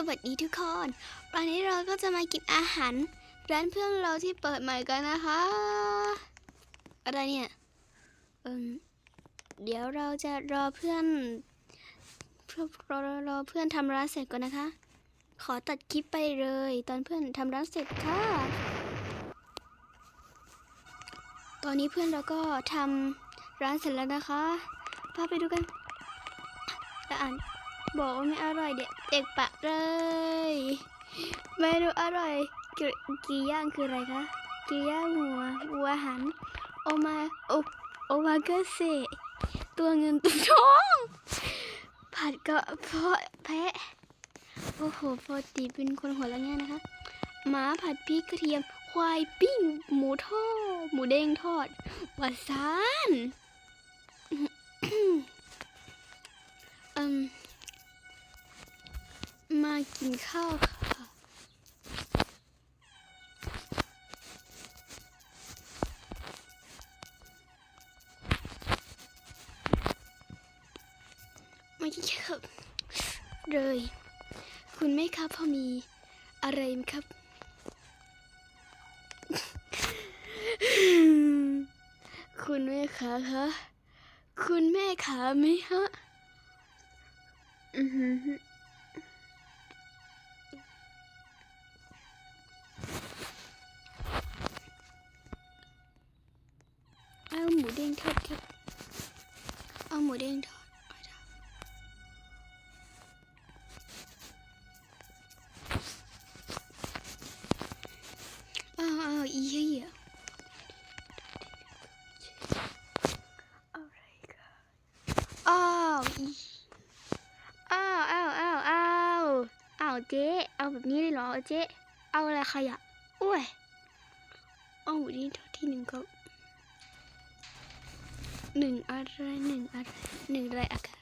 สวัสดีทุกคนวันนี้เราก็จะมากินอาหารร้านเพื่อนเราที่เปิดใหม่กันนะคะ อะไรเนี่ยเดี๋ยวเราจะรอเพื่อนรอรอรอรอเพื่อนทำร้านเสร็จก่อนนะคะ ขอตัดคลิปไปเลย ตอนเพื่อนทำร้านเสร็จค่ะ ตอนนี้เพื่อนเราก็ทำร้านเสร็จแล้วนะคะพาไปดูกันและอ่าน บอกว่าไม่อร่อยเด็กเด็กปะเลยเมนูอร่อยกรกีย่างคืออะไรคะกีย่างหัววัวหันโอมาโอโอมาเกเซตัวเงินตัวทองผัดกระเพาะแพะโอ้โหปกติเป็นคนหัวละง่ายนะคะหมาผัดพริกกระเทียมควายปิ้ง หมูทอด หมูเด้งทอดวาซานอืมม กินข้าวค่ะ ไมากินข้าวเลย คุณแม่ครับพอมีอะไรไหมครับคุณแม่ขาคะคุณแม่ขาไหมฮะ อือหื มูเด้งทอดครับเอาหมูเด้งทอดเอาเอาเอาอีเหี้ยอะไรกันอ้าวอีอ้าวอ้าวอ้าวอ้าวอ้าวเจ๊เอาแบบนี้เลยเหรอเจ๊เอาอะไรขยะอุ้ยเอาหมูเด้งทอดที่หนึ่งครับ หนึ่งอะไรหนึ่งอะไรหนึ่งอะไรอะค่ะ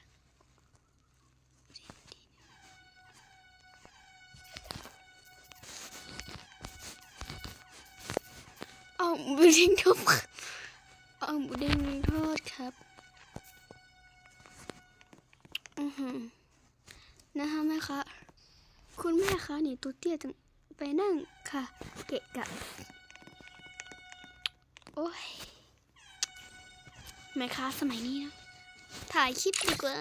เอาหมูเด้งทอดครับเอาหมูเด้งทอดครับอือหือนะคะแม่คะคุณแม่คะนี่ตัวเตี้ยจังไปนั่งค่ะ เกะกะ โอ้ย แม่ค้าสมัยนี้นะ ถ่ายคลิปดีกว่า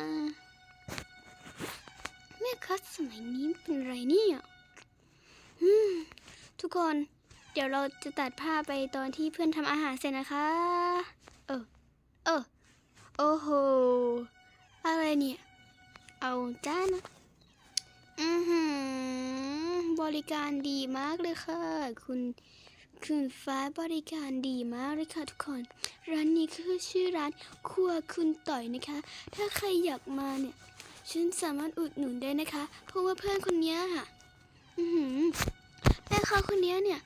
แม่ค้าสมัยนี้เป็นไรเนี่ยอืมทุกคน เดี๋ยวเราจะตัดภาพไปตอนที่เพื่อนทำอาหารเสร็จนะคะ เออ เออ โอ้โห อะไรเนี่ย เอาจ้านะ อือหือบริการดีมากเลยค่ะ คุณ คุณฟ้าบริการดีมากเลยค่ะทุกคน ร้านนี้คือชื่อร้านครัวคุณต่อยนะคะ ถ้าใครอยากมาเนี่ย ฉันสามารถอุดหนุนได้นะคะ เพราะว่าเพื่อนคนนี้ค่ะอือหือแม่ค้าคนนี้เนี่ย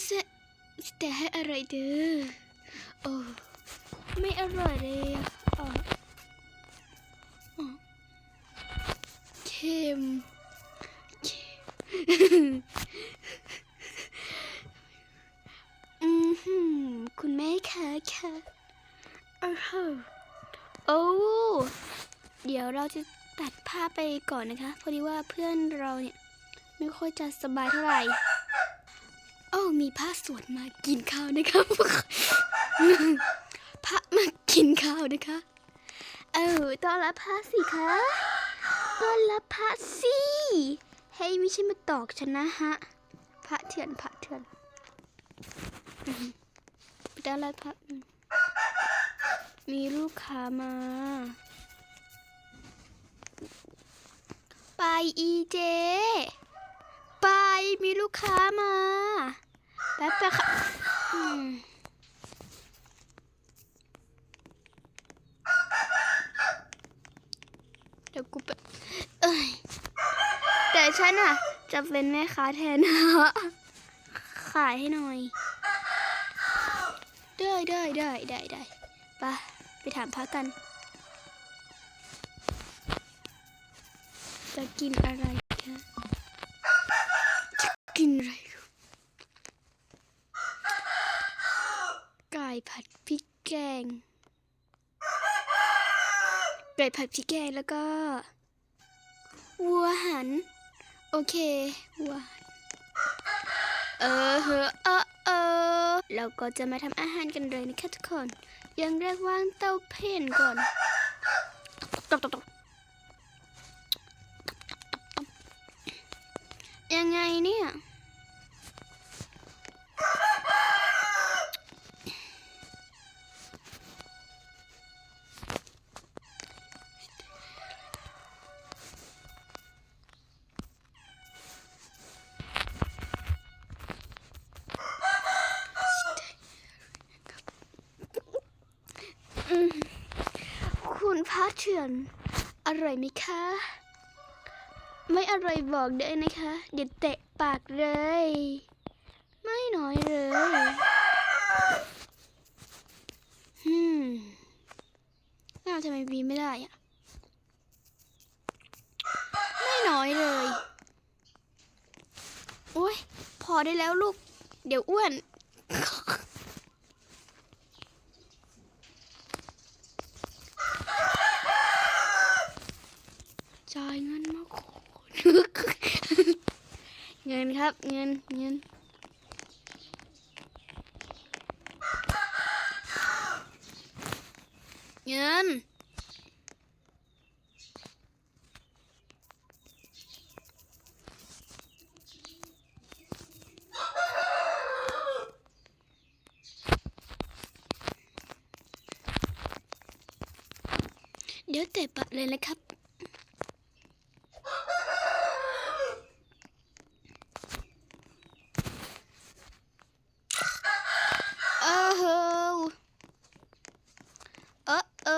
เสแต่ให้อะไรเด้อโอ้ไม่อร่อยเลยอะ คุณแม่คะค่ะอ้าวโอ้เดี๋ยวเราจะตัดภาพไปก่อนนะคะ พอดีว่าเพื่อนเราเนี่ย ไม่ค่อยจะสบายเท่าไหร่โอ้มีพระสวดมากินข้าวนะคะพระมากินข้าวนะคะ เออต้อนรับพระสิคะต้อนรับพระสิให้ยไม่ใช่มาตอกฉันนะฮะ พระเถื่อนพระเถื่อน ได้แล้วครับมีลูกค้ามา ไปอีเจ ไปมีลูกค้ามาแป๊บไปค่ะเดี๋ยวกูไปเอ้ยแต่ฉันอะ จะเป็นแม่ค้าแทนนะขายให้หน่อย ได้ได้ได้ได้ได้ไปไปถามพระกัน จะกินอะไรคะจะกินอะไรไก่ผัดพริกแกงไก่ผัดพริกแกงแล้วก็ วัวหัน โอเควานเออเออเออ เราก็จะมาทำอาหารกันเลยนะคะทุกคน อยังแรกวางเตาเพ่นก่อนตกตก คุณพระเถื่อนอร่อยไหมคะ ไม่อร่อยบอกได้นะคะ เดี๋ยวเตะปากเลย ไม่น้อยเลยฮึมน่าทำไมวีไม่ได้อะไม่น้อยเลยโอ้ยพอได้แล้วลูก เดี๋ยวอ้วน จ่ายเงินมาขอ เงิน ครับ เงินเงินเงินเดี๋ยวเตะปะเลยนะครับ โอ้โหโอ้โอ้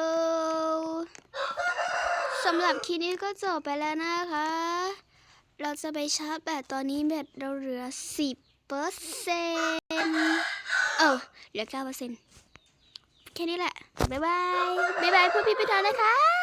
สำ หรับคลิปนี้ก็จบไปแล้วนะคะ เราจะไปชาร์จแบตตอนนี้แบตเราเหลือ 10เปอร์เซ็นต์เออเหลือ9เปอร์เซ็นต์แค่นี้แหละ บ๊ายบาย บ๊ายบายเพื่อพี่ไปทานนะคะ